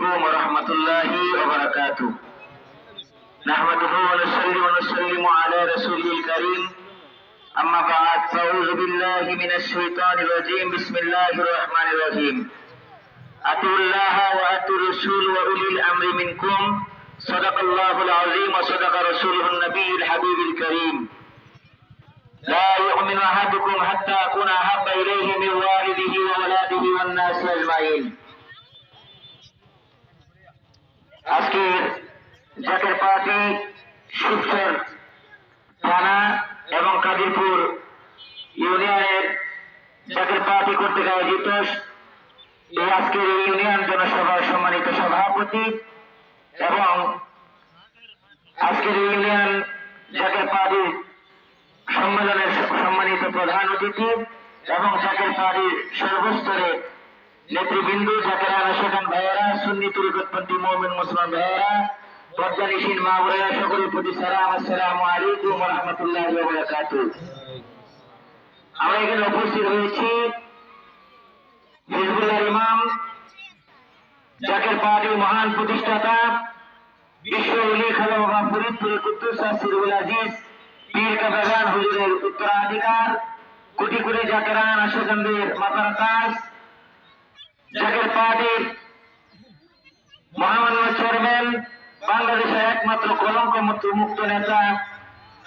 عليكم ورحمة الله وبركاته. نحمده ونصلي ونسلم على رسوله الكريم. أما بعد فأعوذ بالله من الشيطان الرجيم. بسم الله الرحمن الرحيم. أتوا الله وأتوا الرسول وأولي الأمر منكم. صدق الله العظيم وصدق رسوله النبي الحبيب الكريم. لا يؤمن أحدكم حتى أكون أحب إليه من والده وولاده والناس أجمعين. আজকের জাকের পার্টি শিবচর থানা এবং কাদিরপুর ইউনিয়নের জাকের পার্টি কর্তৃক আয়োজিত এই আজকের এই ইউনিয়ন জনসভার সম্মানিত সভাপতি এবং আজকের এই ইউনিয়ন জাকের পার্টির সম্মেলনের সম্মানিত প্রধান অতিথি এবং জাকের পার্টির সর্বস্তরে নেতৃবৃন্দু জাকের আনাসেখান ভাইয়েরা, সুন্নি তুরিকতপন্থী মোহাম্মদ মুসলমান ভাইয়েরা পর্যানিসীন মা বোনেরা সকলের প্রতি সালাম আসসালামু আলাইকুম রহমতুল্লাহ বারাকাতু আমরা এখানে উপস্থিত হয়েছি হিজবুল্লাহ ইমাম জাকের পার্টির মহান প্রতিষ্ঠাতা, বিশ্ব অলি খালা বাবা ফরিদপুর কুদ্দুস সিরুল আজিজ, পীর কাবাগান হুজুরের উত্তরাধিকার, কোটি কোটি জাকেরান, আশাকান্দের মাতার তাজ জাকের পার্টির মহামান্য চেয়ারম্যান, বাংলাদেশের একমাত্র কলঙ্ক মুক্ত নেতা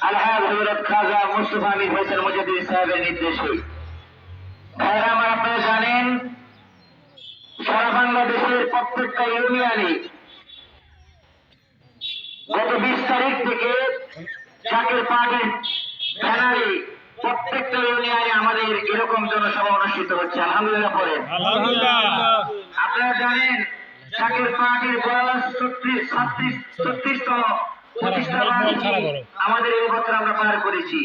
আলহাজ হজরত খাজা মুস্তফা আমির হোসেন মুজাদ্দিদ সাহেবের নির্দেশে। ভাইরা আপনারা জানেন, সারা বাংলাদেশের প্রত্যেকটা ইউনিয়নে গত বিশ তারিখ থেকে জাকের পার্টির ব্যানারে প্রত্যেকটা ইউনিয়নে আমাদের এরকম জনসভা অনুষ্ঠিত হচ্ছে আলহামদুলিল্লাহ পরে। আলহামদুলিল্লাহ। আপনারা জানেন জাকের পার্টির বয়স ছত্রিশ ছত্রিশ ছত্রিশতম প্রতিষ্ঠা আমাদের এই বছর আমরা পার করেছি।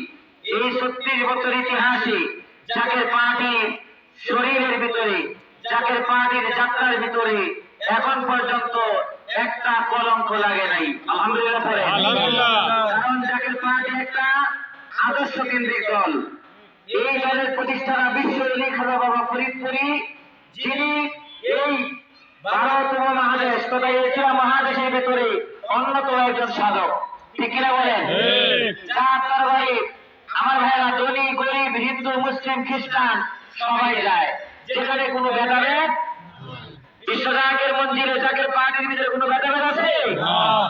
এই ছত্রিশ বছর ইতিহাসে জাকের পার্টির শরীরের ভিতরে জাকের পার্টির যাত্রার ভিতরে এখন পর্যন্ত একটা কলঙ্ক লাগে নাই। আলহামদুলিল্লাহ পরে। আলহামদুলিল্লাহ। আদর্শ কেন্দ্রিক দল। এই দলের প্রতিষ্ঠাতা বিশ্ব লেখা বাবা ফরিদপুরি যিনি এই ভারত মহাদেশ তথা এশিয়া মহাদেশের ভেতরে অন্যতম একজন সাধক। ঠিক কিনা বলেন। যার দরবারে আমার ভাইরা ধনী গরিব হিন্দু মুসলিম খ্রিস্টান সবাই যায়। যেখানে কোনো ভেদাভেদ বিশ্বজাকের মন্দিরে জাকের পার্টির ভিতরে কোনো ভেদাভেদ আছে।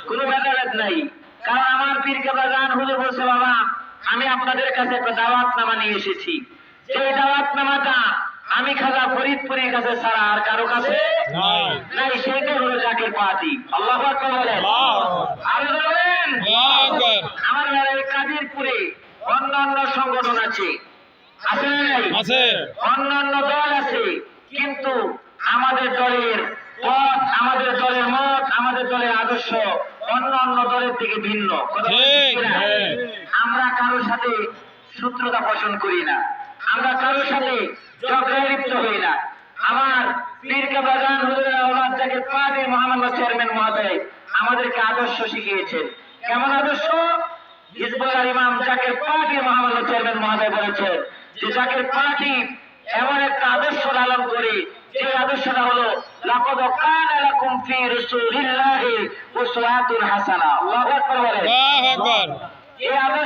কোনো ভেদাভেদ নাই। কারণ আমার পীর কেবলা গান হুজুর বলছে বাবা আমি আপনাদের কাছে একটা দাওয়াত নামা নিয়ে এসেছি। সেই দাওয়াত নামাটা আমি খাজা ফরিদপুরের কাছে ছাড়া আর কারও কাছে নাই। সেইটা হলো জাকের পার্টি আল্লাহ আকবার বলেন। আল্লাহ। আরও বলেন। আমার বেলায় কাদিরপুরে অন্যান্য সংগঠন আছে। আছে আছে। অন্যান্য দল আছে। কিন্তু আমাদের দলের পথ আমাদের দলের মত আমাদের দলের আদর্শ অন্য অন্য দলের থেকে ভিন্ন? হ্যাঁ। আমরা কারোর সাথে শত্রুতা পোষণ করি না। আমরা কারোর সাথে ঝগড়ায় লিপ্ত হই না। আমার পীর কাবাগান হুজুরের আওলাদ যাকে পার্টির মহামান্য চেয়ারম্যান মহোদয় আমাদেরকে আদর্শ শিখিয়েছেন। কেমন আদর্শ? হিজবুল্লাহ ইমাম জাকের পার্টির মহামান্য চেয়ারম্যান মহোদয় বলেছেন যে জাকের পার্টি এমন একটা আদর্শ লালন করে যে আদর্শটা হলো লাকাদ কানা লাকুম ফি রাসূলিল্লাহি উসওয়াতুন হাসানাহ আল্লাহু আকবার আল্লাহু আকবার। এই